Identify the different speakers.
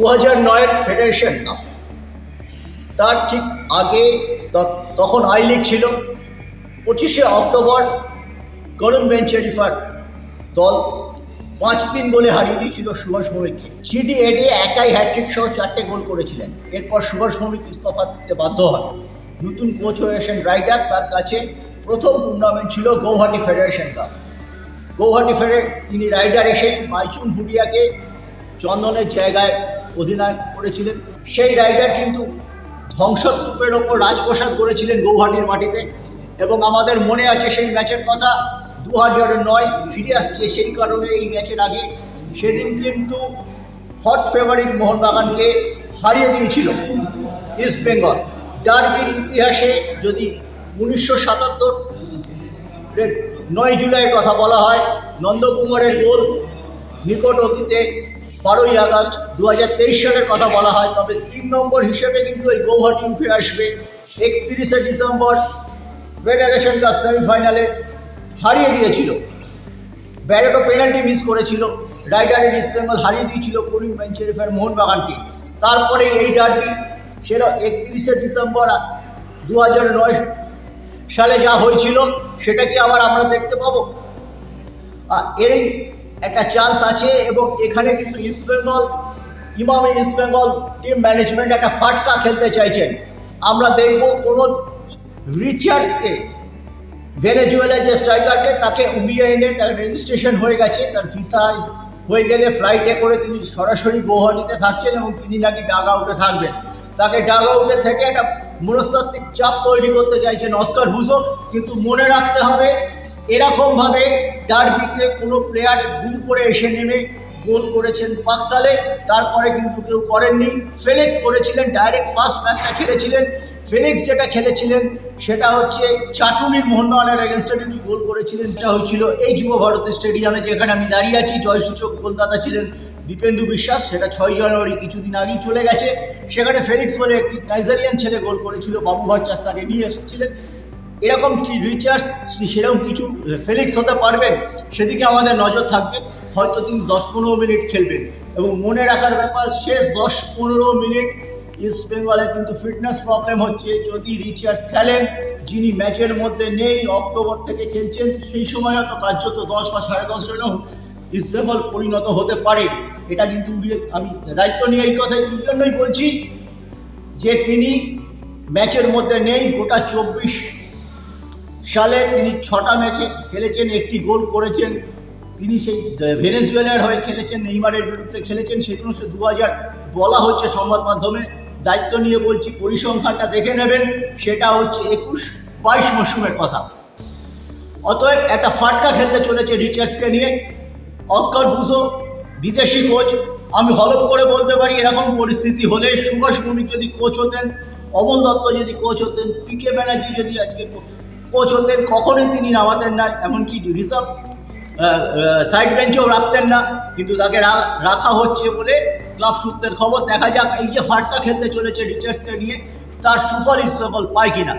Speaker 1: দু হাজার নয়ের ফেডারেশন কাপ। তার ঠিক আগে তখন আই লিগ ছিল। পঁচিশে অক্টোবর করুণ বেঞ্চ শরীফার দল পাঁচ তিন বলে হারিয়ে দিয়েছিল সুভাষ ভৌমিককে। সিডি এডে একাই হ্যাট্রিক সহ চারটে গোল করেছিলেন। এরপর সুভাষ ভৌমিক ইস্তফা দিতে বাধ্য হন। নতুন কোচ হয়েছেন রাইডার। তার কাছে প্রথম টুর্নামেন্ট ছিল গৌহাটি ফেডারেশন কাপ। গৌহাটি ফেডারে তিনি রাইডার এসে মাইচুন ভুডিয়াকে চন্দনের জায়গায় অধিনায়ক করেছিলেন। সেই রাইডার কিন্তু ধ্বংসস্তূপের ওপর রাজপ্রসাদ করেছিলেন গৌহাটির মাটিতে এবং আমাদের মনে আছে সেই ম্যাচের কথা। দু হাজার নয় ফিরে আসছে সেই কারণে এই ম্যাচের আগে। সেদিন কিন্তু হট ফেভারিট মোহনবাগানকে হারিয়ে দিয়েছিল ইস্ট বেঙ্গল ডার্বির ইতিহাসে যদি উনিশশো সাতাত্তর নয় জুলাইয়ের কথা বলা হয়, নন্দকুমারের গোল নিকট অতীতে বারোই আগস্ট দু হাজার তেইশ সালের কথা বলা হয়। তবে তিন নম্বর হিসেবে কিন্তু এই গৌহাটি উঠে আসবে। একত্রিশে ডিসেম্বর ফেডারেশন কাপ সেমিফাইনালে হারিয়ে দিয়েছিল। ব্যারেটো পেনাল্টি মিস করেছিল। রাইডারের ইস্ট বেঙ্গল হারিয়ে দিয়েছিল করিম বেঞ্চেরিফের মোহনবাগানকে তারপরে এই ডার্বি সেটা একত্রিশে ডিসেম্বর দু নয় সালে যা হয়েছিল, সেটা কি আবার আমরা দেখতে পাবো? আর এরই একটা চান্স আছে এবং এখানে কিন্তু ইস্ট বেঙ্গল ইমামে ইস্ট বেঙ্গল টিম ম্যানেজমেন্ট একটা ফাটকা খেলতে চাইছেন। আমরা দেখব কোনো রিচার্ডসকে ভেনেজুয়েলার যে স্ট্রাইকারকে তাকে উড়িয়ে এনে তার রেজিস্ট্রেশন হয়ে গেছে, তার ভিসা হয়ে গেলে ফ্লাইটে করে তিনি সরাসরি গৌহাটিতে থাকছেন এবং তিনি নাকি ডাগ আউটে থাকবেন। তাকে ডাগ আউটে থেকে একটা মনস্তাত্ত্বিক চাপ তৈরি করতে চাইছেন অস্কার হুজো কিন্তু মনে রাখতে হবে এরকমভাবে ডার্বিতে কোনো প্লেয়ার দুম করে এসে নেমে গোল করেছেন পাঁচ সালে তারপরে কিন্তু কেউ করেননি। ফেলিক্স করেছিলেন ডাইরেক্ট ফার্স্ট ম্যাচটা খেলেছিলেন। ফেলিক্স যেটা খেলেছিলেন, সেটা হচ্ছে চাটুনির মোহনবাগানের এগেনস্টে তিনি গোল করেছিলেন। এটা হচ্ছিল এই যুব ভারতী স্টেডিয়ামে যেখানে আমি দাঁড়িয়ে আছি। জয়সূচক গোলদাতা ছিলেন দীপেন্দু বিশ্বাস। সেটা ছয় জানুয়ারি কিছুদিন আগেই চলে গেছে। সেখানে ফেলিক্স বলে একটি নাইজেরিয়ান ছেলে গোল করেছিল। বাবু ভট্টাস তাকে নিয়ে এসেছিলেন। এরকম কি রিচার্জ সেরকম কিছু ফেলিক্স হতে পারবেন? সেদিকে আমাদের নজর থাকবে। হয়তো তিনি দশ পনেরো মিনিট খেলবেন। এবং মনে রাখার ব্যাপার, শেষ দশ পনেরো মিনিট ইস্ট বেঙ্গলের কিন্তু ফিটনেস প্রবলেম হচ্ছে। যদি রিচার্জ খেলেন, যিনি ম্যাচের মধ্যে নেই, অক্টোবর থেকে খেলছেন, সেই সময় হয়তো কার্যত দশ বা সাড়ে দশ জনও ইস্ট বেঙ্গল পরিণত হতে পারে। এটা কিন্তু আমি দায়িত্ব নিয়ে এই কথা এই জন্যই বলছি যে তিনি ম্যাচের মধ্যে নেই, গোটা চব্বিশ সালে তিনি ছটা ম্যাচে খেলেছেন, একটি গোল করেছেন। তিনি সেই ভেনেজুয়েলার হয়ে খেলেছেন, নেইমারের বিরুদ্ধে খেলেছেন। সেগুলো সে দু হাজার বলা হচ্ছে সংবাদ মাধ্যমে। দায়িত্ব নিয়ে বলছি, পরিসংখ্যানটা দেখে নেবেন। সেটা হচ্ছে একুশ বাইশ মরশুমের কথা। অতএব একটা ফাটকা খেলতে চলেছে রিচার্সকে নিয়ে। অস্কার বুঝো, বিদেশি কোচ। আমি হলপ করে বলতে পারি, এরকম পরিস্থিতি হলে সুভাষ ভৌমিক যদি কোচ হতেন, অমন দত্ত যদি কোচ হতেন, পিকে ব্যানার্জি যদি আজকে কোচ হতেন কখনোই তিনি নামাতেন না, এমনকি রিজার্ভ সাইড বেঞ্চেও রাখতেন না, কিন্তু তাকে রাখা হচ্ছে বলে ক্লাব সূত্রের খবর। দেখা যাক এই যে ফাটকা খেলতে চলেছে রিচার্সকে নিয়ে, তার সুফল ইস্টবেঙ্গল পায় কিনা।